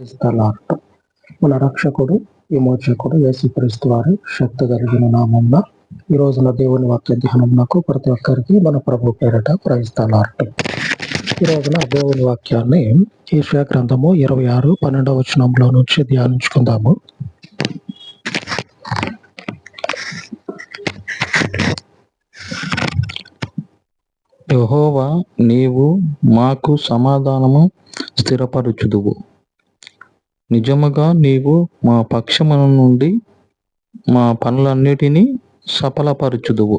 క్రీస్తులార్ట్ మన రక్షకుడు విమోచకుడు యేసుక్రీస్తు వారి శక్తి కలిగిన నామంన ఈ రోజున దేవుని వాక్య ధ్యానమునకు ప్రతి ఒక్కరికి మన ప్రభు పేరట ప్రయిస్తాలార్ట్ ఈ రోజున దేవుని వాక్యాన్ని ఈశ్వర గ్రంథము ఇరవై ఆరు పన్నెండవ వచనంలో నుంచి ధ్యానించుకుందాము. యహోవా నీవు మాకు సమాధానము స్థిరపరుచుదువు. నిజముగా నీవు మా పక్షమున నుండి మా పనులన్నిటినీ సఫలపరచుదువు.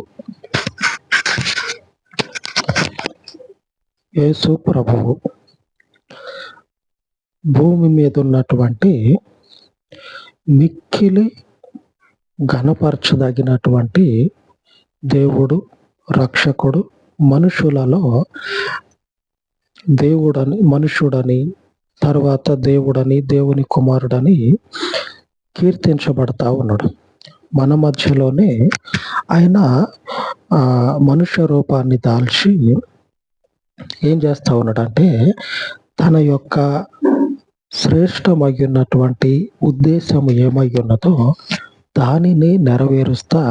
యేసు ప్రభువు భూమి మీద ఉన్నటువంటి మిక్కిలి ఘనపరచదగినటువంటి దేవుడు రక్షకుడు మనుషులలో దేవుడని మనుషుడని తర్వాత దేవుడని దేవుని కుమారుడని కీర్తించబడతా ఉన్నాడు. మన మధ్యలోనే ఆయన మనుష్య రూపాన్ని దాల్చి ఏం చేస్తా ఉన్నాడంటే తన యొక్క శ్రేష్టమయ్యున్నటువంటి ఉద్దేశం ఏమై ఉన్నదో దానిని నెరవేరుస్తా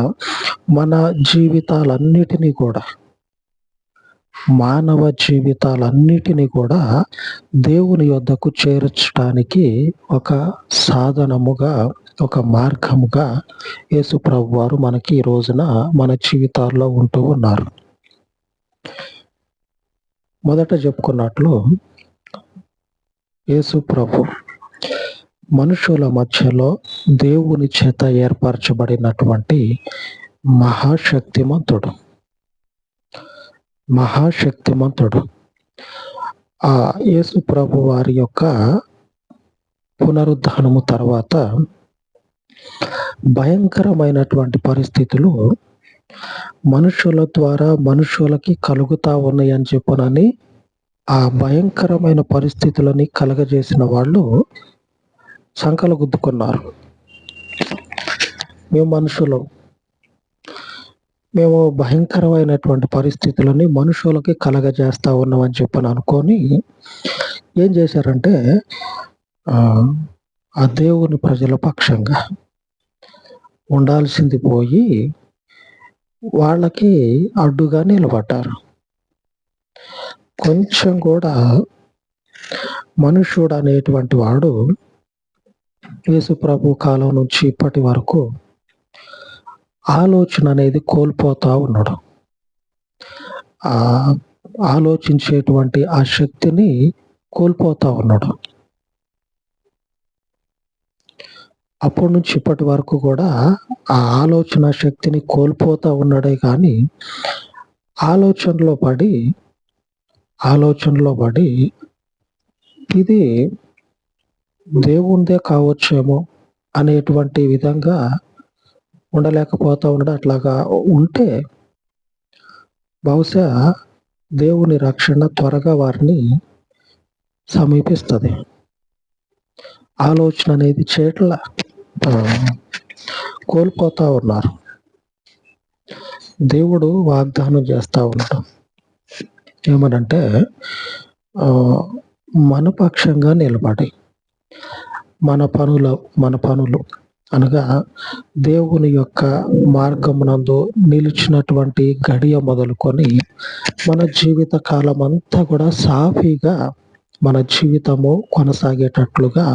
మన జీవితాలన్నిటినీ కూడా మానవ జీవితాలన్నిటినీ కూడా దేవుని యొద్దకు చేర్చడానికి ఒక సాధనముగా ఒక మార్గముగా యేసుప్రభు వారు మనకి ఈ రోజున మన జీవితాల్లో ఉంటూ ఉన్నారు. మొదట చెప్పుకున్నట్లు యేసుప్రభు మనుషుల మధ్యలో దేవుని చేత ఏర్పరచబడినటువంటి మహాశక్తిమంతుడు. మహాశక్తిమంతుడు. ఆ యేసు ప్రభు వారి యొక్క పునరుద్ధానము తర్వాత భయంకరమైనటువంటి పరిస్థితులు మనుషుల ద్వారా మనుషులకి కలుగుతా ఉన్నాయని చెప్పనని ఆ భయంకరమైన పరిస్థితులని కలగజేసిన వాళ్ళు సంకలగుద్దుకున్నారు. మేము మనుషులు. మేము భయంకరమైనటువంటి పరిస్థితులని మనుషులకి కలగజేస్తా ఉన్నామని చెప్పని అనుకొని ఏం చేశారంటే ఆ దేవుని ప్రజల పక్షంగా ఉండాల్సింది పోయి వాళ్ళకి అడ్డుగా నిలబడ్డారు. కొంచెం కూడా మనుషుడు అనేటువంటి వాడు యేసుప్రభు కాలం నుంచి ఇప్పటి వరకు ఆలోచన అనేది కోల్పోతూ ఉన్నాడు. ఆ ఆలోచించేటువంటి ఆ శక్తిని కోల్పోతూ ఉన్నాడు. అప్పటి నుంచి ఇప్పటి వరకు కూడా ఆ ఆలోచన శక్తిని కోల్పోతూ ఉన్నాడే కానీ ఆలోచనలో పడి ఆలోచనలో పడి ఇది దేవుందే కావచ్చేమో అనేటువంటి విధంగా ఉండలేకపోతా ఉండడం అట్లాగా ఉంటే బహుశా దేవుని రక్షణ త్వరగా వారిని సమీపిస్తుంది. ఆలోచన అనేది చేట్ల కోల్పోతూ ఉన్నారు. దేవుడు వాగ్దానం చేస్తూ ఉన్నాడు. ఏమనంటే మన పక్షంగా నిలబడి మన పనుల మన పనులు అనగా దేవుని యొక్క మార్గమునందు నిలిచినటువంటి గడియ మొదలుకొని మన జీవిత కాలం అంతా కూడా సాఫీగా మన జీవితము కొనసాగేటట్లుగా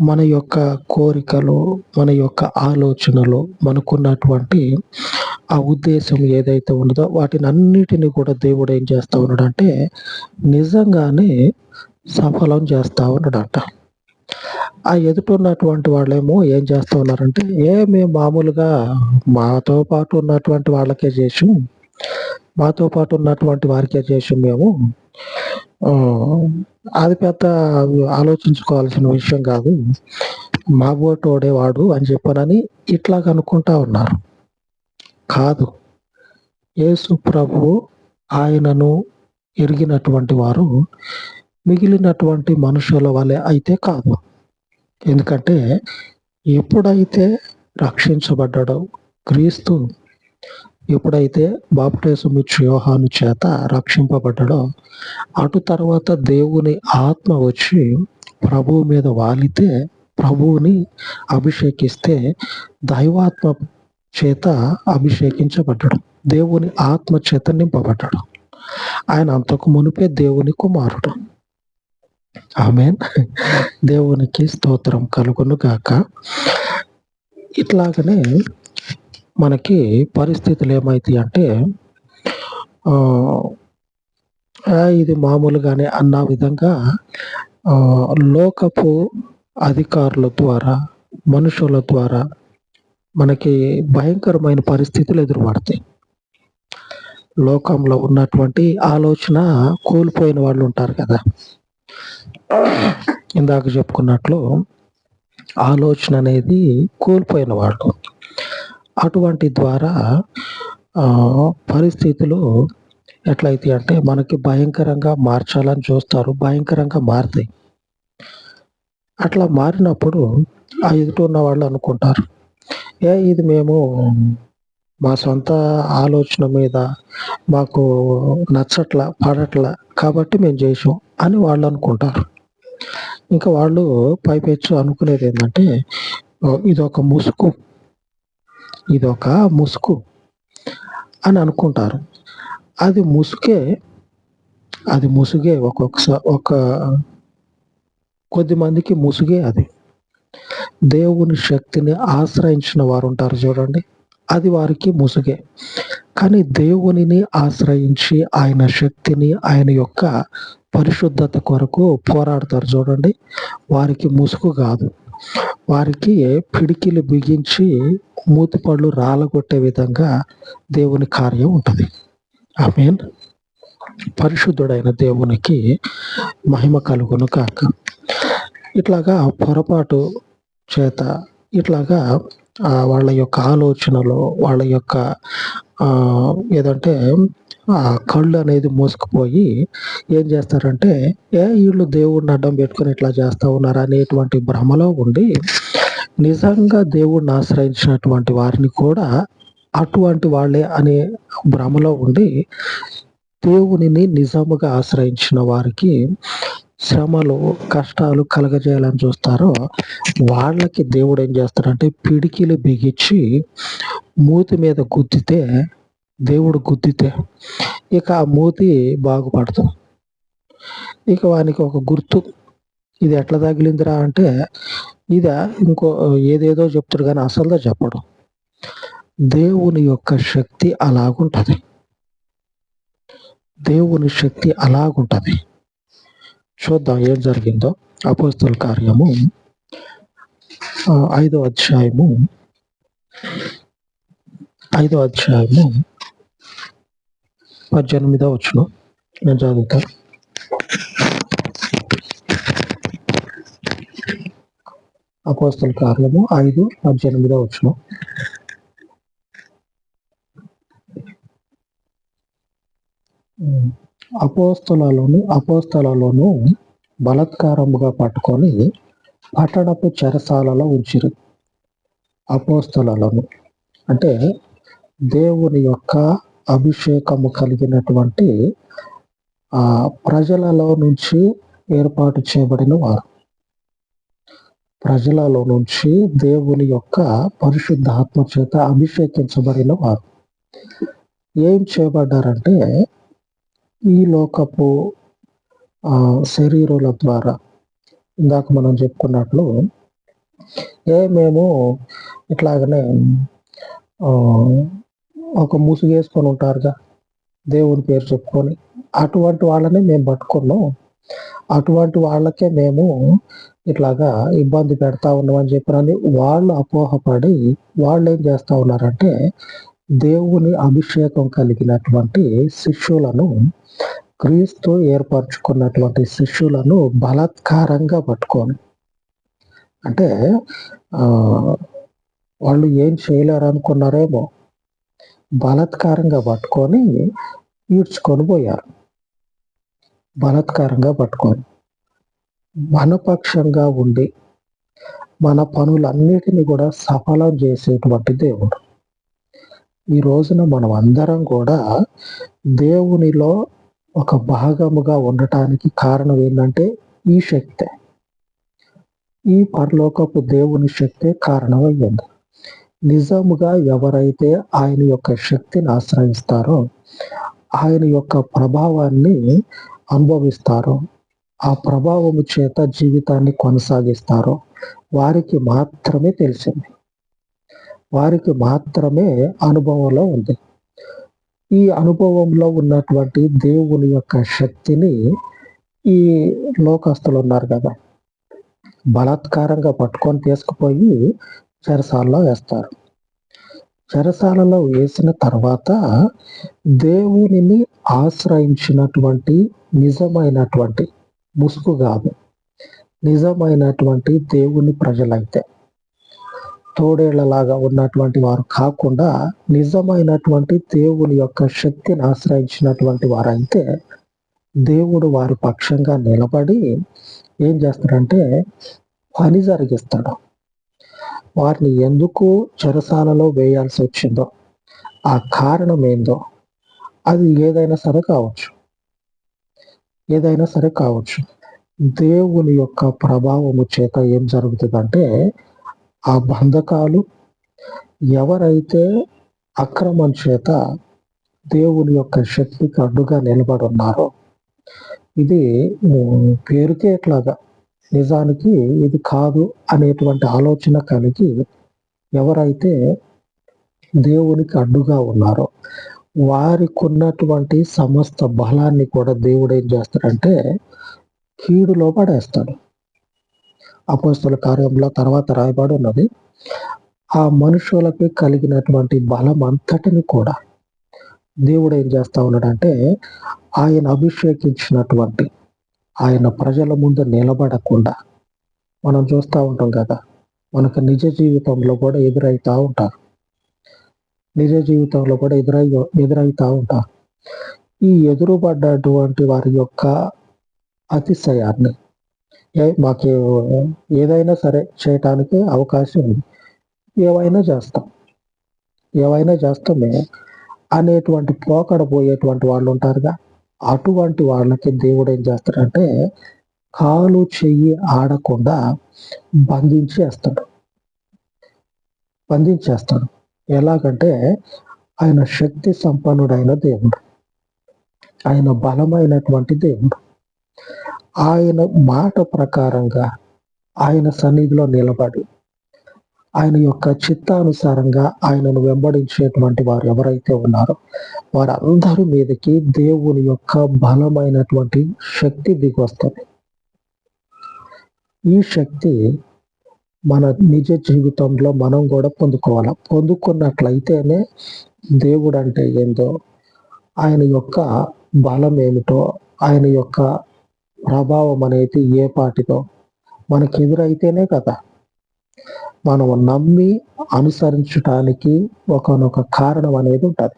మన యొక్క కోరికలు మన యొక్క ఆలోచనలు మనకున్నటువంటి ఆ ఉద్దేశం ఏదైతే ఉన్నదో వాటిని అన్నిటిని కూడా దేవుడు ఏం చేస్తా ఉన్నాడంటే నిజంగానే సఫలం చేస్తూ ఉన్నాడంట. ఆ ఎదుటున్నటువంటి వాళ్ళేమో ఏం చేస్తూ ఉన్నారంటే ఏ మేము మామూలుగా మాతో పాటు ఉన్నటువంటి వాళ్ళకే చేసాం మాతో పాటు ఉన్నటువంటి వారికే చేసాం మేము. అది పెద్ద ఆలోచించుకోవాల్సిన విషయం కాదు. మా ఓటు వాడు అని చెప్పానని ఇట్లా అనుకుంటా ఉన్నారు. కాదు. యేసు ప్రభు ఆయనను ఎరిగినటువంటి వారు మిగిలినటువంటి మనుషుల వలె అయితే కాదు. ఎందుకంటే ఎప్పుడైతే రక్షించబడ్డాడో క్రీస్తు ఎప్పుడైతే బాప్టేసం ఇచ్చి యోహాను చేత రక్షింపబడ్డాడో అటు తర్వాత దేవుని ఆత్మ వచ్చి ప్రభువు మీద వాలితే ప్రభువుని అభిషేకిస్తే దైవాత్మ చేత అభిషేకించబడ్డాడు. దేవుని ఆత్మ చేత నింపబడ్డాడు. ఆయన అంతకు మునిపే దేవుని కుమారుడు. ఆమెన్. దేవునికి స్తోత్రం కలుగును గాక. ఇట్లాగనే మనకి పరిస్థితులు ఏమైతాయి అంటే ఇది మామూలుగానే అన్న విధంగా లోకపు అధికారుల ద్వారా మనుషుల ద్వారా మనకి భయంకరమైన పరిస్థితులు ఎదురుపడతాయి. లోకంలో ఉన్నటువంటి ఆలోచన కోల్పోయిన వాళ్ళు ఉంటారు కదా. ఇందాక చెప్పుకున్నట్లు ఆలోచన అనేది కోల్పోయిన వాళ్ళు. అటువంటి ద్వారా పరిస్థితులు ఎట్లయితే అంటే మనకి భయంకరంగా మార్చాలని చూస్తారు. భయంకరంగా మారుతాయి. అట్లా మారినప్పుడు ఆ ఎదుట ఉన్న వాళ్ళు అనుకుంటారు. ఏ ఇది మేము మా సొంత ఆలోచన మీద మాకు నచ్చట్ల పడట్ల కాబట్టి మేము చేసాం అని వాళ్ళు అనుకుంటారు. ఇంకా వాళ్ళు పైపెచ్చు అనుకునేది ఏంటంటే ఇది ఇదొక ముసుగు. ఇదొక ముసుగు అని అనుకుంటారు. అది ముసుగే అది ముసుగే ఒక్కొక్కసారి ఒక కొద్ది మందికి ముసుగే అది. దేవుని శక్తిని ఆశ్రయించిన వారు ఉంటారు చూడండి. అది వారికి ముసుగే. కానీ దేవునిని ఆశ్రయించి ఆయన శక్తిని ఆయన యొక్క పరిశుద్ధత కొరకు పోరాడతారు. చూడండి వారికి ముసుగు కాదు. వారికి పిడికిలు బిగించి మూతిపళ్ళు రాలగొట్టే విధంగా దేవుని కార్యం ఉంటుంది. ఐ మీన్ పరిశుద్ధుడైన దేవునికి మహిమ కలుగును కాక ఇట్లాగా పొరపాటు చేత ఇట్లాగా వాళ్ళ యొక్క ఆలోచనలో వాళ్ళ యొక్క ఏదంటే ఆ కళ్ళు అనేది మోసుకుపోయి ఏం చేస్తారంటే ఏ వీళ్ళు దేవుడిని అడ్డం పెట్టుకుని ఇట్లా చేస్తూ ఉన్నారు అనేటువంటి భ్రమలో ఉండి నిజంగా దేవుడిని ఆశ్రయించినటువంటి వారిని కూడా అటువంటి వాళ్ళే అనే భ్రమలో ఉండి దేవునిని నిజముగా ఆశ్రయించిన వారికి శ్రమలు కష్టాలు కలగజేయాలని చూస్తారో వాళ్ళకి దేవుడు ఏం చేస్తాడంటే పిడికిలు బిగించి మూతి మీద గుద్దితే దేవుడు గుద్దితే ఇక ఆ మూతి బాగుపడుతుంది ఇక వానికి ఒక గుర్తు. ఇది ఎట్లా తగిలిందిరా అంటే ఇదా ఇంకో ఏదేదో చెప్తాడు కానీ అసలుదా చెప్పడు. దేవుని యొక్క శక్తి అలాగుంటుంది. దేవుని శక్తి అలాగుంటుంది. చూద్దాం ఏం జరిగిందో అపోస్తుల కార్యము ఐదో అధ్యాయము ఐదో అధ్యాయము పద్దెనిమిదో వచ్చును నేను చదువుతాను అపోస్తుల కార్యము ఐదు పద్దెనిమిదో వచ్చును అపోస్తలలోను అపోస్తలలోను బలత్కారముగా పట్టుకొని పట్టణపు చెరసాలలో ఉంచిరు. అపోస్తలలను. అంటే దేవుని యొక్క అభిషేకము కలిగినటువంటి ఆ ప్రజలలో నుంచి ఏర్పాటు చేయబడిన వారు. ప్రజలలో నుంచి దేవుని యొక్క పరిశుద్ధాత్మ చేత అభిషేకించబడిన వారు. ఏం చేయబడ్డారంటే ఈ లోకపు శరీరుల ద్వారా. ఇందాక మనం చెప్పుకున్నట్లు ఏ మేము ఇట్లాగనే ఒక ముసుగు ఉంటారుగా దేవుని పేరు చెప్పుకొని. అటువంటి వాళ్ళని మేము పట్టుకున్నాం. అటువంటి వాళ్ళకే మేము ఇట్లాగా ఇబ్బంది పెడతా ఉన్నామని చెప్పినని వాళ్ళు అపోహపడి వాళ్ళు ఏం చేస్తూ ఉన్నారంటే దేవుని అభిషేకం కలిగినటువంటి శిష్యులను క్రీస్తు ఏర్పరచుకున్నటువంటి శిష్యులను బలాత్కారంగా పట్టుకొని అంటే వాళ్ళు ఏం చేయలేరు అనుకున్నారేమో బలాత్కారంగా పట్టుకొని ఈడ్చుకొని పోయారు. బలాత్కారంగా పట్టుకొని. మనపక్షంగా ఉండి మన పనులన్నిటిని కూడా సఫలం చేసేటువంటి దేవుడు. ఈ రోజున మనం అందరం కూడా దేవునిలో ఒక భాగముగా ఉండటానికి కారణం ఏంటంటే ఈ శక్తే. ఈ పరలోకపు దేవుని శక్తే కారణమయ్యింది. నిజముగా ఎవరైతే ఆయన యొక్క శక్తిని ఆశ్రయిస్తారో ఆయన యొక్క ప్రభావాన్ని అనుభవిస్తారో ఆ ప్రభావము చేత జీవితాన్ని కొనసాగిస్తారో వారికి మాత్రమే తెలిసింది. వారికి మాత్రమే అనుభవంలో ఉంది. ఈ అనుభవంలో ఉన్నటువంటి దేవుని యొక్క శక్తిని ఈ లోకస్తులు ఉన్నారు కదా. బలాత్కారంగా పట్టుకొని తీసుకుపోయి చెరసాలలో వేస్తారు. చెరసాలలో వేసిన తర్వాత దేవునిని ఆశ్రయించినటువంటి నిజమైనటువంటి ముసుగు కాదు. నిజమైనటువంటి దేవుని ప్రజలైతే. తోడేళ్ళలాగా ఉన్నటువంటి వారు కాకుండా నిజమైనటువంటి దేవుని యొక్క శక్తిని ఆశ్రయించినటువంటి వారైతే దేవుడు వారి పక్షంగా నిలబడి ఏం చేస్తాడంటే పని జరిగిస్తాడు. వారిని ఎందుకు చెరసాలలో వేయాల్సి వచ్చిందో ఆ కారణం ఏందో అది ఏదైనా సరే కావచ్చు. ఏదైనా సరే కావచ్చు. దేవుని యొక్క ప్రభావము చేత ఏం జరుగుతుందంటే ఆ బంధకాలు ఎవరైతే అక్రమం చేత దేవుని యొక్క శక్తికి అడ్డుగా నిలబడి ఉన్నారో ఇది పేరుకే ఇట్లాగా నిజానికి ఇది కాదు అనేటువంటి ఆలోచన కలిగి ఎవరైతే దేవునికి అడ్డుగా ఉన్నారో వారికి ఉన్నటువంటి సమస్త బలాన్ని కూడా దేవుడు ఏం చేస్తాడంటే కీడులో పడేస్తాడు. అపోస్తుల కార్యంలో తర్వాత రాయబడి ఉన్నది. ఆ మనుషులకి కలిగినటువంటి బలం అంతటిని కూడా దేవుడు ఏం చేస్తా ఉన్నాడంటే ఆయన అభిషేకించినటువంటి ఆయన ప్రజల ముందు నిలబడకుండా మనం చూస్తూ ఉంటాం కదా మనకు నిజ జీవితంలో కూడా ఎదురవుతూ ఉంటారు. నిజ జీవితంలో కూడా ఎదురై ఎదురవుతూ ఉంటారు. ఈ ఎదురుపడ్డటువంటి వారి యొక్క అతిశయాన్ని మాకు ఏదైనా సరే చేయటానికి అవకాశం ఉంది. ఏవైనా చేస్తాం. ఏవైనా చేస్తామే. అనేటువంటి పోకడ పోయేటువంటి వాళ్ళు ఉంటారుగా. అటువంటి వాళ్ళకి దేవుడు ఏం చేస్తాడంటే కాలు చెయ్యి ఆడకుండా బంధించేస్తాడు. బంధించేస్తాడు. ఎలాగంటే ఆయన శక్తి సంపన్నుడైన దేవుడు. ఆయన బలమైనటువంటి దేవుడు. ఆయన మాట ప్రకారంగా ఆయన సన్నిధిలో నిలబడి ఆయన యొక్క చిత్తానుసారంగా ఆయనను వెంబడించేటువంటి వారు ఎవరైతే ఉన్నారో వారందరి మీదకి దేవుని యొక్క బలమైనటువంటి శక్తి దిగొస్తుంది. ఈ శక్తి మన నిజ జీవితంలో మనం కూడా పొందుకోవాలి. పొందుకున్నట్లయితేనే దేవుడు అంటే ఏందో ఆయన యొక్క బలం ఏమిటో ఆయన యొక్క ప్రభావం అనేది ఏ పాటిదో మనకి ఎదురైతేనే కదా. మనం నమ్మి అనుసరించటానికి ఒకనొక కారణం అనేది ఉంటుంది.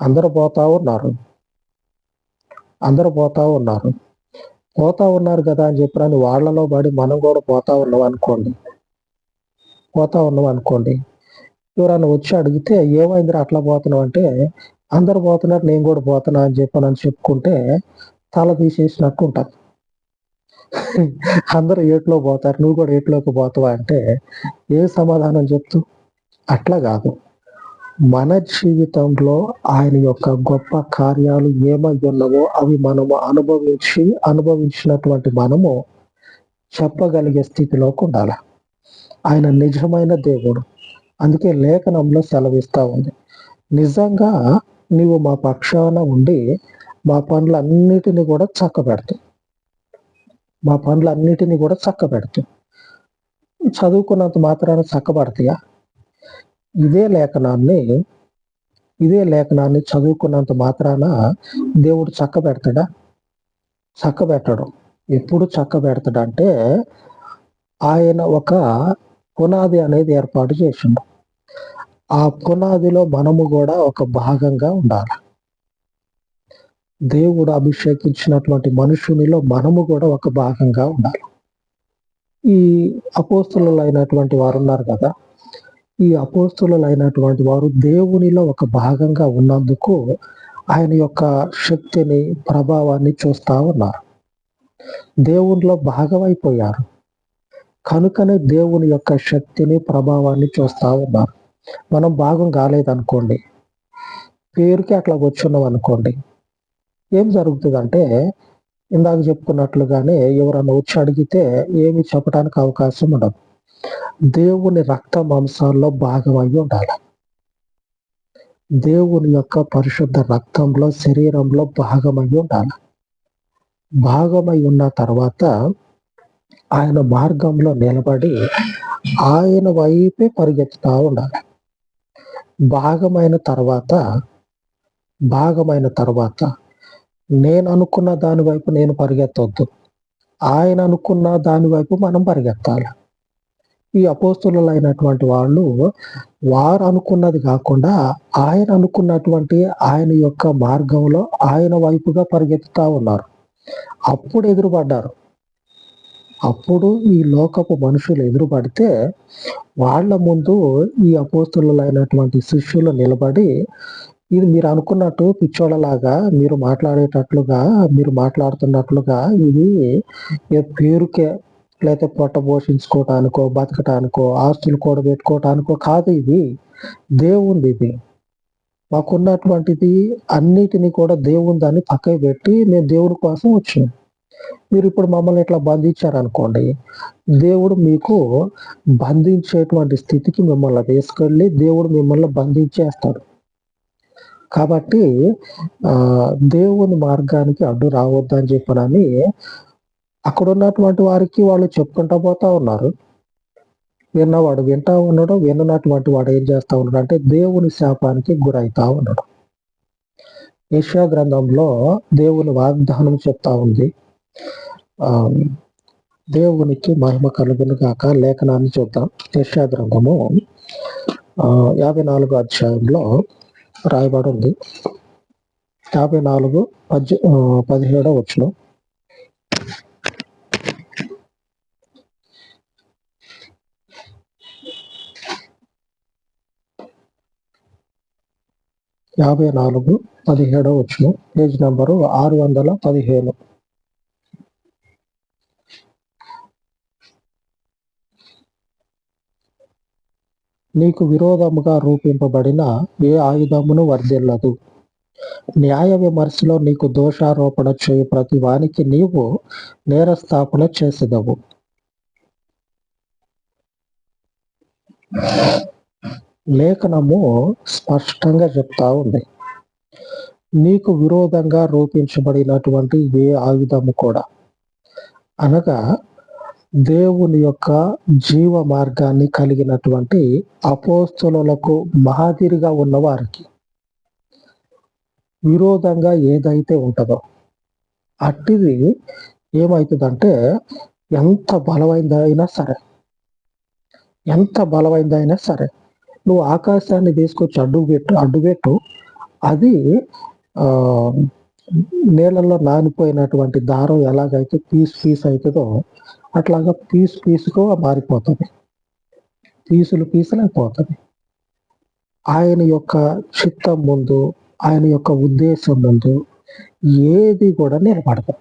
అందరూ పోతా ఉన్నారు. అందరూ పోతా ఉన్నారు. పోతా ఉన్నారు కదా అని చెప్పినని వాళ్ళలో పడి మనం కూడా పోతా ఉన్నాం అనుకోండి. పోతా ఉన్నాం అనుకోండి. ఎవరైనా వచ్చి అడిగితే ఏమైందిరా అట్లా పోతున్నావు అంటే అందరు పోతున్నారు నేను కూడా పోతున్నా అని చెప్పనని చెప్పుకుంటే తల తీసేసినట్టు ఉంటుంది అందరూ ఏట్లో పోతారు నువ్వు కూడా ఏట్లోకి పోతావా అంటే ఏ సమాధానం చెప్తూ? అట్లా కాదు. మన జీవితంలో ఆయన యొక్క గొప్ప కార్యాలు ఏమై ఉన్నవో అవి మనము అనుభవించి అనుభవించినటువంటి మనము చెప్పగలిగే స్థితిలోకి ఉండాలి. ఆయన నిజమైన దేవుడు. అందుకే లేఖనంలో సెలవిస్తూ ఉంది. నిజంగా నీవు మా పక్షాన ఉండి మా పనులన్నిటిని కూడా చక్కబెడతావు మా పనులన్నిటిని కూడా చక్కబెడతావు చదువుకున్నంత మాత్రాన చక్కబడతాయా? ఇదే లేఖనాన్ని ఇదే లేఖనాన్ని చదువుకున్నంత మాత్రాన దేవుడు చక్క పెడతాడా చక్క పెట్టడం ఎప్పుడు చక్క పెడతాడంటే ఆయన ఒక పునాది అనేది ఏర్పాటు చేసిండు. ఆ పునాదిలో మనము కూడా ఒక భాగంగా ఉండాలి. దేవుడు అభిషేకించినటువంటి మనుషునిలో మనము కూడా ఒక భాగంగా ఉండాలి. ఈ అపోస్తులు అయినటువంటి వారు ఉన్నారు కదా ఈ అపోస్తులైనటువంటి వారు దేవునిలో ఒక భాగంగా ఉన్నందుకు ఆయన యొక్క శక్తిని ప్రభావాన్ని చూస్తా ఉన్నారు. దేవునిలో భాగమైపోయారు. కనుకనే దేవుని యొక్క శక్తిని ప్రభావాన్ని చూస్తా ఉన్నారు. మనం భాగం కాలేదనుకోండి పేరుకి అట్లా వచ్చున్నాం అనుకోండి ఏం జరుగుతుందంటే ఇందాక చెప్పుకున్నట్లుగానే ఎవరన్నా వచ్చి అడిగితే ఏమి చెప్పడానికి అవకాశం ఉండదు. దేవుని రక్త మాంసాల్లో భాగం ఉండాలి. దేవుని యొక్క పరిశుద్ధ రక్తంలో శరీరంలో భాగమై ఉండాలి. భాగమై ఉన్న తర్వాత ఆయన మార్గంలో నిలబడి ఆయన వైపే పరిగెత్తుతూ ఉండాలి. భాగమైన తర్వాత భాగమైన తర్వాత నేను అనుకున్న దాని వైపు నేను పరిగెత్తొద్దు. ఆయన అనుకున్న దాని వైపు మనం పరిగెత్తాలి. ఈ అపోస్తులు అయినటువంటి వాళ్ళు వారు అనుకున్నది కాకుండా ఆయన అనుకున్నటువంటి ఆయన యొక్క మార్గంలో ఆయన వైపుగా పరిగెత్తుతా ఉన్నారు. అప్పుడు ఎదురుపడ్డారు. అప్పుడు ఈ లోకపు మనుషులు ఎదురుపడితే వాళ్ళ ముందు ఈ అపోస్తులు అయినటువంటి శిష్యులు నిలబడి ఇది మీరు అనుకున్నట్టు పిచ్చోళ్ళలాగా మీరు మాట్లాడేటట్లుగా మీరు మాట్లాడుతున్నట్లుగా ఇది పేరుకే లేకపోతే పొట్ట పోషించుకోవటానికో బతకటానికో ఆస్తులు కూడబెట్టుకోవటానికో కాదు ఇది. దేవుంది ఇది. మాకున్నటువంటిది అన్నిటినీ కూడా దేవుని దాన్ని పక్కకి పెట్టి మేము దేవుడి కోసం వచ్చినాం. మీరు ఇప్పుడు మమ్మల్ని ఇట్లా బంధించారనుకోండి దేవుడు మీకు బంధించేటువంటి స్థితికి మిమ్మల్ని తీసుకెళ్ళి దేవుడు మిమ్మల్ని బంధించేస్తాడు. కాబట్టి ఆ దేవుని మార్గానికి అడ్డు రావద్దని చెప్పనని అక్కడ ఉన్నటువంటి వారికి వాళ్ళు చెప్పుకుంటా పోతా ఉన్నారు. విన్నవాడు వింటా ఉన్నాడు విన్నటువంటి వాడు ఏం చేస్తా ఉన్నాడు అంటే దేవుని శాపానికి గురైతా ఉన్నాడు. యశా గ్రంథంలో దేవుని వాగ్దానం చెప్తా ఉంది. ఆ దేవునికి మహిమ కలుగును కాక లేఖనాన్ని చూద్దాం. యశా గ్రంథము ఆ యాభై నాలుగో అధ్యాయంలో రాయబడి ఉంది. యాభై నాలుగు పద్య పదిహేడో వచ్చిన. యాభై నాలుగు పదిహేడో వచ్చిన. పేజ్ నెంబరు ఆరు వందల పదిహేను. నీకు విరోధముగా రూపింపబడిన ఏ ఆయుధమును వర్ధిల్లదు. న్యాయ విమర్శలో నీకు దోషారోపణ చేయు ప్రతి వానికి నీవు నేరస్థాపన చేసేదవు. లేఖనము స్పష్టంగా చెప్తా ఉంది. నీకు విరోధంగా రూపించబడినటువంటి ఏ ఆయుధము కూడా. అనగా దేవుని యొక్క జీవ మార్గాన్ని కలిగినటువంటి అపోస్తులకు మాదిరిగా ఉన్నవారికి విరోధంగా ఏదైతే ఉంటుందో అట్టిది ఏమవుతుందంటే ఎంత బలమైందైనా సరే ఎంత బలమైందైనా సరే నువ్వు ఆకాశాన్ని తీసుకొచ్చి అడ్డుపెట్టు అడ్డుపెట్టు అది ఆ నీళ్ళల్లో నానిపోయినటువంటి దారం ఎలాగైతే పీస్ పీస్ అవుతుందో అట్లాగా పీసు పీసుగా మారిపోతుంది. పీసులు పీసులు ఆయన యొక్క చిత్తం ముందు ఆయన యొక్క ఉద్దేశం ముందు ఏది కూడా నిలబడదు.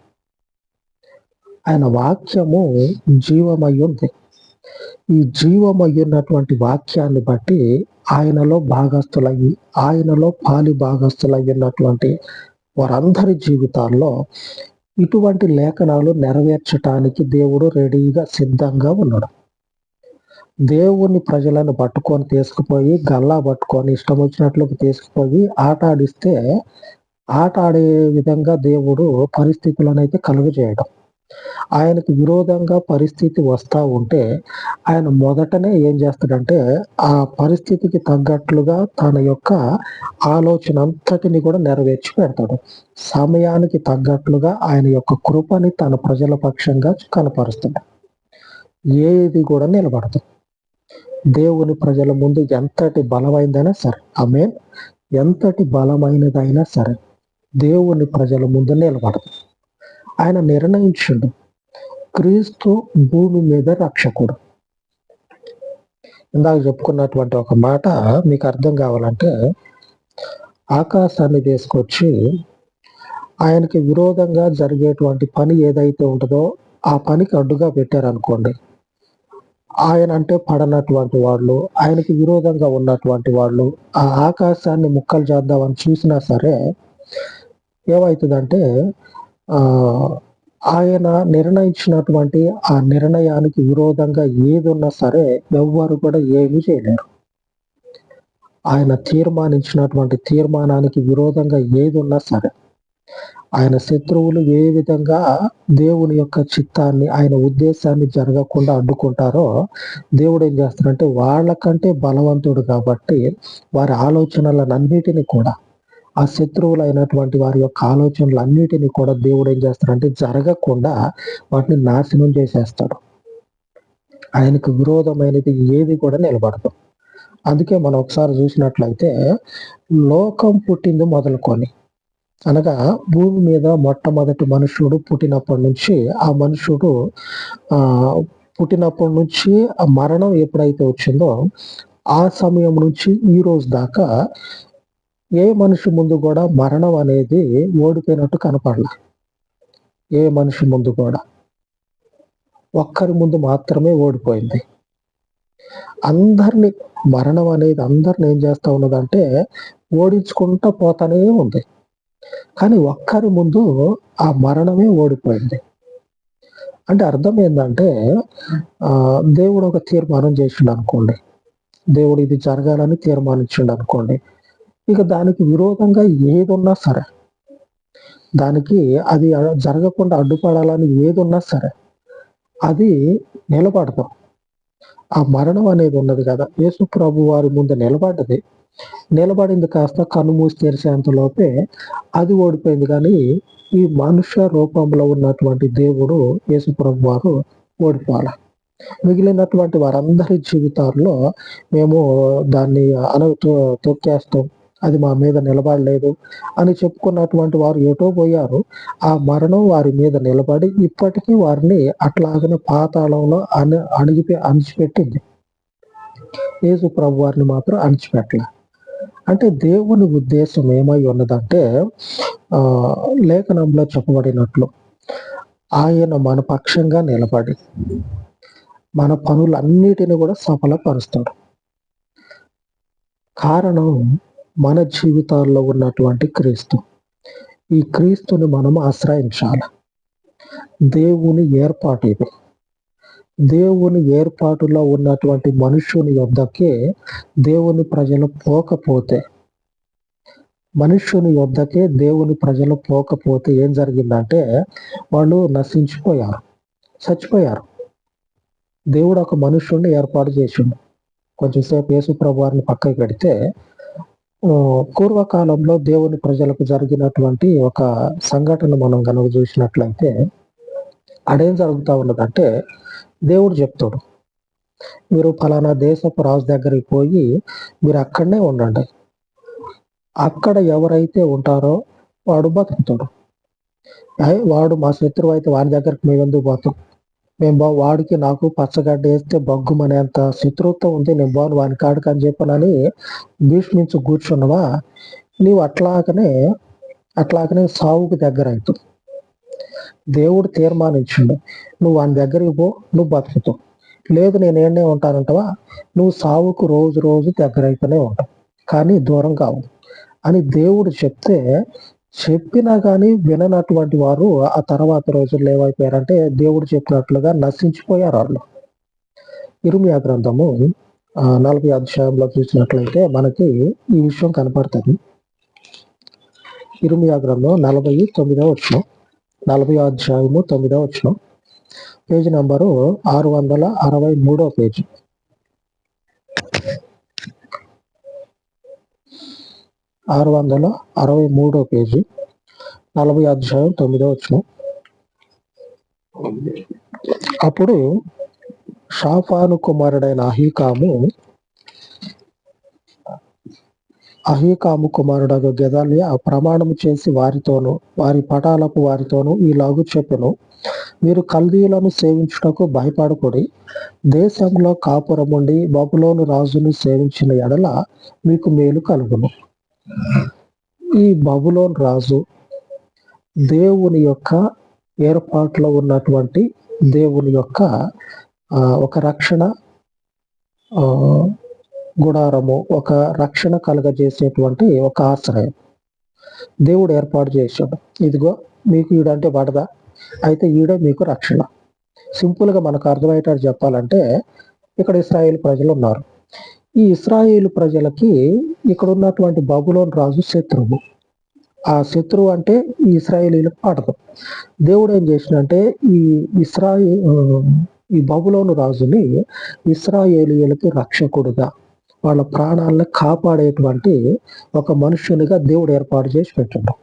ఆయన వాక్యము జీవమై ఉంది. ఈ జీవమయ్యున్నటువంటి వాక్యాన్ని బట్టి ఆయనలో భాగస్థులయ్యి ఆయనలో పాలి భాగస్థులయ్యున్నటువంటి వారందరి జీవితాల్లో ఇటువంటి లేఖనాలు నెరవేర్చటానికి దేవుడు రెడీగా సిద్ధంగా ఉన్నాడు. దేవుని ప్రజలను పట్టుకొని తీసుకుపోయి గల్లా పట్టుకొని ఇష్టం వచ్చినట్లుగా తీసుకుపోయి ఆట ఆడిస్తే ఆట ఆడే విధంగా దేవుడు పరిస్థితులను అయితే కలుగజేయడం. ఆయనకు విరోధంగా పరిస్థితి వస్తా ఉంటే ఆయన మొదటనే ఏం చేస్తాడంటే ఆ పరిస్థితికి తగ్గట్లుగా తన యొక్క ఆలోచన అంతటిని కూడా నెరవేర్చి పెడతాడు. సమయానికి తగ్గట్లుగా ఆయన యొక్క కృపని తన ప్రజల పక్షంగా కనపరుస్తాడు. ఏది కూడా నిలబడదు. దేవుని ప్రజల ముందు ఎంతటి బలమైందైనా సరే ఆమె ఎంతటి బలమైనదైనా సరే దేవుని ప్రజల ముందు నిలబడదు. ఆయన నిర్ణయించుడు. క్రీస్తు భూమి మీద రక్షకుడు. ఇందాక చెప్పుకున్నటువంటి ఒక మాట మీకు అర్థం కావాలంటే ఆకాశాన్ని తీసుకొచ్చి ఆయనకి విరోధంగా జరిగేటువంటి పని ఏదైతే ఉంటుందో ఆ పనికి అడ్డుగా పెట్టారనుకోండి. ఆయన అంటే పడనటువంటి వాళ్ళు ఆయనకి విరోధంగా ఉన్నటువంటి వాళ్ళు ఆ ఆకాశాన్ని ముక్కలు చేద్దామని చూసినా సరే ఏమవుతుందంటే ఆయన నిర్ణయించినటువంటి ఆ నిర్ణయానికి విరోధంగా ఏది ఉన్నా సరే ఎవ్వరు కూడా ఏమీ చేయలేరు. ఆయన తీర్మానించినటువంటి తీర్మానానికి విరోధంగా ఏది ఉన్నా సరే ఆయన శత్రువులు ఏ విధంగా దేవుని యొక్క చిత్తాన్ని ఆయన ఉద్దేశాన్ని జరగకుండా అడ్డుకుంటారో దేవుడు ఏం చేస్తాడంటే వాళ్ళకంటే బలవంతుడు కాబట్టి వారి ఆలోచనలన్నిటినీ కూడా ఆ శత్రువులైనటువంటి వారి యొక్క ఆలోచనలు ఆలోచనలన్నిటినీ కూడా దేవుడు ఏం చేస్తాడంటే జరగకుండా వాటిని నాశనం చేసేస్తాడు. ఆయనకు విరోధమైనది ఏది కూడా నిలబడదు. అందుకే మనం ఒకసారి చూసినట్లయితే లోకం పుట్టింది మొదలుకొని అనగా భూమి మీద మొట్టమొదటి మనుషుడు పుట్టినప్పటి నుంచి ఆ మనుషుడు పుట్టినప్పటి నుంచి ఆ మరణం ఎప్పుడైతే వచ్చిందో ఆ సమయం నుంచి ఈ రోజు దాకా ఏ మనిషి ముందు కూడా మరణం అనేది ఓడిపోయినట్టు కనపడలే ఏ మనిషి ముందు కూడా ఒక్కరి ముందు మాత్రమే ఓడిపోయింది. అందరిని మరణం అనేది అందరిని ఏం చేస్తూ ఉన్నదంటే ఓడించుకుంటూ పోతానే ఉంది. కానీ ఒక్కరి ముందు ఆ మరణమే ఓడిపోయింది. అంటే అర్థం ఏంటంటే ఆ దేవుడు ఒక తీర్మానం చేసిండు అనుకోండి. దేవుడు ఇది జరగాలని తీర్మానించిండు అనుకోండి. ఇక దానికి విరోధంగా ఏదున్నా సరే. దానికి అది జరగకుండా అడ్డుపడాలని ఏదున్నా సరే. అది నిలబడతాం. ఆ మరణం అనేది ఉన్నది కదా. యేసు ప్రభు వారి ముందు నిలబడ్డది. నిలబడింది కాస్త కన్ను మూసి తెరిచేంత అది ఓడిపోయింది. కానీ ఈ మనుష్య రూపంలో ఉన్నటువంటి దేవుడు యేసుప్రభు వారు ఓడిపోవాలి. మిగిలినటువంటి వారందరి జీవితాల్లో మేము దాన్ని అన తొక్కేస్తాం. అది మా మీద నిలబడలేదు అని చెప్పుకున్నటువంటి వారు ఎటో పోయారు. ఆ మరణం వారి మీద నిలబడి ఇప్పటికీ వారిని అట్లాగనే పాతాళంలో అని అణిగిపి అణిచిపెట్టింది. యేసు ప్రభు వారిని మాత్రం అణిచిపెట్టలే. అంటే దేవుని ఉద్దేశం ఏమై ఉన్నదంటే ఆ లేఖనంలో చెప్పబడినట్లు ఆయన మన పక్షంగా నిలబడి మన పనులన్నిటిని కూడా సఫలపరుస్తాడు. కారణం మన జీవితాల్లో ఉన్నటువంటి క్రీస్తు. ఈ క్రీస్తుని మనం ఆశ్రయించాలి. దేవుని ఏర్పాటు ఇది. దేవుని ఏర్పాటులో ఉన్నటువంటి మనుషుని యొద్దకే దేవుని ప్రజలు పోకపోతే మనుష్యుని యొద్దకే దేవుని ప్రజలు పోకపోతే ఏం జరిగిందంటే వాళ్ళు నశించిపోయారు చచ్చిపోయారు. దేవుడు ఒక మనుష్యుడిని ఏర్పాటు చేసిండు. కొంచెంసేపు యేసు ప్రభు వారిని పక్కకి పెడితే పూర్వకాలంలో దేవుని ప్రజలకు జరిగినటువంటి ఒక సంఘటన మనం కనుక చూసినట్లయితే అడేం జరుగుతూ ఉన్నదంటే దేవుడు చెప్తాడు మీరు ఫలానా దేశపు రాజు దగ్గరికి పోయి మీరు అక్కడనే ఉండండి. అక్కడ ఎవరైతే ఉంటారో వాడు బతుకుతాడు. వాడు మా శత్రువు అయితే వాని దగ్గరికి మేము ఎందుకు పోతాం? మేము బా వాడికి నాకు పచ్చగడ్డ వేస్తే బగ్గుమనేంత శత్రుత్వం ఉంది నేను బాను వాని కాడికి అని చెప్పనని భీష్మించి కూర్చున్నవా? నీవు అట్లాగనే అట్లాగనే సావుకు దగ్గర అవుతావు దేవుడు తీర్మానించిండు. నువ్వు వాని దగ్గరికి పో నువ్వు బతుకుతావు లేదు నేను ఏడే ఉంటానంటవా? నువ్వు సావుకు రోజు రోజు దగ్గర అయితేనే ఉంటావు కానీ దూరం కావు అని దేవుడు చెప్తే చెప్పినా కానీ విననటువంటి వారు ఆ తర్వాత రోజుల్లో ఏమైపోయారంటే దేవుడు చెప్పినట్లుగా నశించిపోయారు వాళ్ళు. ఇరుమియా గ్రంథము నలభై అధ్యాయంలో చూసినట్లయితే మనకి ఈ విషయం కనపడుతుంది. ఇరుమియా గ్రంథం నలభై తొమ్మిదో వచ్చిన నలభై అధ్యాయము తొమ్మిదో వచ్చిన పేజీ నంబరు ఆరు వందల అరవై మూడో పేజీ. ఆరు వందల అరవై మూడో పేజీ నలభై అధ్యాయం తొమ్మిదో వచ్చిన అప్పుడు షాఫాను కుమారుడైన అహీకాము అహీకాము కుమారుడు గెదాలి ఆ ప్రమాణం చేసి వారితోను వారి పటాలకు వారితోను ఈలాగు చెప్పెను. మీరు కల్దీలను సేవించుటకు భయపడకూడి దేశంలో కాపురముండి బబులోను రాజును సేవించిన ఎడల మీకు మేలు కలుగును. ఈ బబులోన్ రాజు దేవుని యొక్క ఏర్పాట్లో ఉన్నటువంటి దేవుని యొక్క ఒక రక్షణ గుడారము ఒక రక్షణ కలగజేసేటువంటి ఒక ఆశ్రయం. దేవుడు ఏర్పాటు చేశాడు. ఇదిగో మీకు ఈడంటే పడదా అయితే ఈడే మీకు రక్షణ. సింపుల్గా మనకు అర్థమయ్యేటట్టు చెప్పాలంటే ఇక్కడ ఇస్రాయేల్ ప్రజలు ఉన్నారు. ఈ ఇస్రాయేల్ ప్రజలకి ఇక్కడ ఉన్నటువంటి బబులోన్ రాజు శత్రువు. ఆ శత్రువు అంటే ఈ ఇస్రాయేలీలకు పడదు దేవుడు ఏం చేసినంటే ఈ ఇస్రాయే ఈ బబులోను రాజుని ఇస్రాయేలీయులకి రక్షకుడుగా వాళ్ళ ప్రాణాలను కాపాడేటువంటి ఒక మనుష్యునిగా దేవుడు ఏర్పాటు చేసి పెట్టాడు.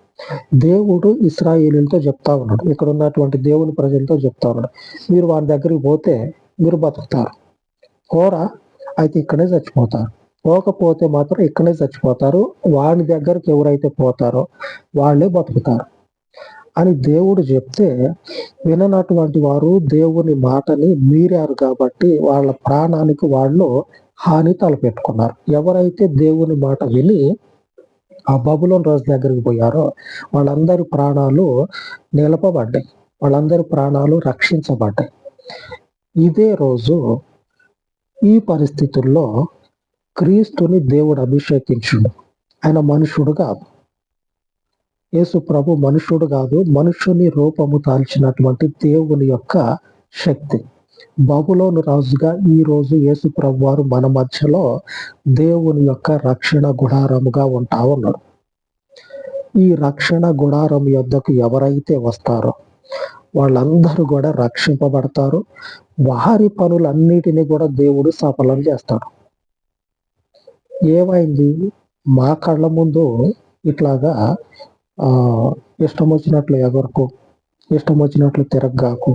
దేవుడు ఇస్రాయేలీలతో చెప్తా ఉన్నాడు. ఇక్కడ ఉన్నటువంటి దేవుని ప్రజలతో చెప్తా ఉన్నాడు. మీరు వారి దగ్గరికి పోతే మీరు బతుకుతారు. పోరా అయితే ఇక్కడే చచ్చిపోతారు. పోకపోతే మాత్రం ఇక్కడే చచ్చిపోతారు. వాడి దగ్గరికి ఎవరైతే పోతారో వాళ్ళే బతుకుతారు. అని దేవుడు చెప్తే విననటువంటి వారు దేవుని మాటని మీరారు కాబట్టి వాళ్ళ ప్రాణానికి వాళ్ళు హాని తలపెట్టుకున్నారు. ఎవరైతే దేవుని మాట విని ఆ బబులోని రాజు దగ్గరికి పోయారో వాళ్ళందరి ప్రాణాలు నిలపబడ్డాయి. వాళ్ళందరి ప్రాణాలు రక్షించబడ్డాయి. ఇదే రోజు ఈ పరిస్థితుల్లో క్రీస్తుని దేవుడు అభిషేకించుడు ఆయన మనుషుడు కాదు. యేసు ప్రభు మనుషుడు కాదు. మనుషుని రూపము తాల్చినటువంటి దేవుని యొక్క శక్తి. బబులోను రాజుగా ఈ రోజు యేసు ప్రభు వారు మన మధ్యలో దేవుని యొక్క రక్షణ గుడారముగా ఉంటా ఉన్నారు. ఈ రక్షణ గుడారం యొద్దకు ఎవరైతే వస్తారో వాళ్ళందరూ కూడా రక్షింపబడతారు. వారి పనులన్నిటినీ కూడా దేవుడు సఫలం చేస్తాడు. ఏమైంది? మా కళ్ళ ముందు ఇట్లాగా ఆ ఇష్టం వచ్చినట్లు ఎగరకు ఇష్టం వచ్చినట్లు తిరగ్గాకు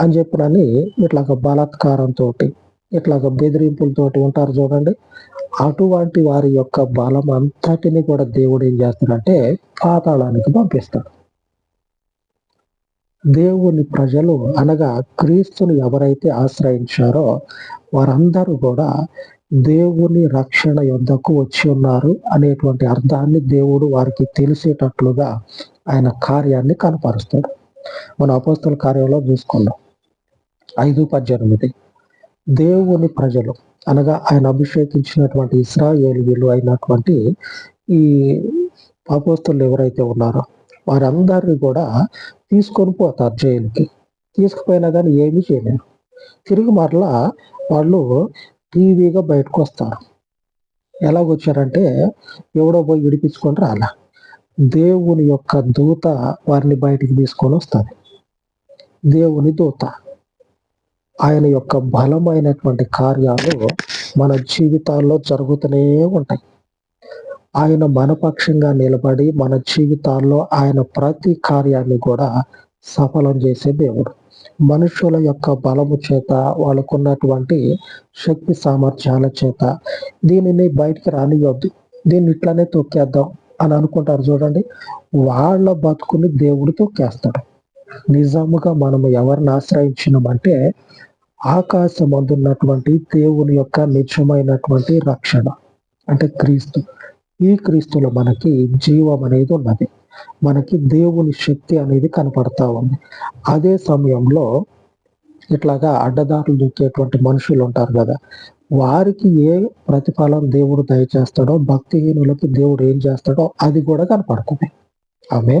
అని చెప్పినని ఇట్లాగ బలాత్కారంతో ఇట్లాగ బెదిరింపులతోటి ఉంటారు చూడండి. అటువంటి వారి యొక్క బలం అంతటిని కూడా దేవుడు ఏం చేస్తాడంటే పాతాళానికి పంపిస్తాడు. దేవుని ప్రజలు అనగా క్రీస్తుని ఎవరైతే ఆశ్రయించారో వారందరూ కూడా దేవుని రక్షణ యొద్దకు వచ్చి ఉన్నారు అనేటువంటి అర్థాన్ని దేవుడు వారికి తెలిసేటట్లుగా ఆయన కార్యాన్ని కనపరుస్తాడు. మన అపస్తుల కార్యంలో చూసుకున్నాం ఐదు పద్దెనిమిది. దేవుని ప్రజలు అనగా ఆయన అభిషేకించినటువంటి ఇస్రాయేలీయులు అయినటువంటి ఈ అపోస్తులు ఎవరైతే ఉన్నారో వారందరినీ కూడా తీసుకొని పోతారు జైలుకి. తీసుకుపోయినా కానీ ఏమీ చేయలేరు. తిరిగి మరలా వాళ్ళు టీవీగా బయటకు వస్తారు. ఎలాగొచ్చారంటే ఎవడో పోయి విడిపించుకొని రాలా. దేవుని యొక్క దూత వారిని బయటికి తీసుకొని వస్తుంది. దేవుని దూత. ఆయన యొక్క బలమైనటువంటి కార్యాలు మన జీవితాల్లో జరుగుతూనే ఉంటాయి. ఆయన మనపక్షంగా నిలబడి మన జీవితాల్లో ఆయన ప్రతి కార్యాన్ని కూడా సఫలం చేసే దేవుడు. మనుషుల యొక్క బలము చేత వాళ్ళకున్నటువంటి శక్తి సామర్థ్యాల చేత దీనిని బయటికి రానియొద్దు. దీన్ని ఇట్లానే తొక్కేద్దాం అని అనుకుంటారు చూడండి. వాళ్ళ బతుకుని దేవుడు తొక్కేస్తాడు. నిజముగా మనము ఎవరిని ఆశ్రయించినామంటే ఆకాశం అందున్నటువంటి దేవుని యొక్క నిజమైనటువంటి రక్షణ అంటే క్రీస్తు. ఈ క్రీస్తులో మనకి జీవం అనేది ఉన్నది. మనకి దేవుని శక్తి అనేది కనపడతా ఉంది. అదే సమయంలో ఇట్లాగా అడ్డదారులు దూకేటువంటి మనుషులు ఉంటారు కదా వారికి ఏ ప్రతిఫలం దేవుడు దయచేస్తాడో భక్తిహీనులకి దేవుడు ఏం చేస్తాడో అది కూడా కనపడుతుంది. ఆమె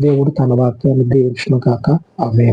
దేవుడు తన వాక్యాన్ని దీవించును కాక ఆమె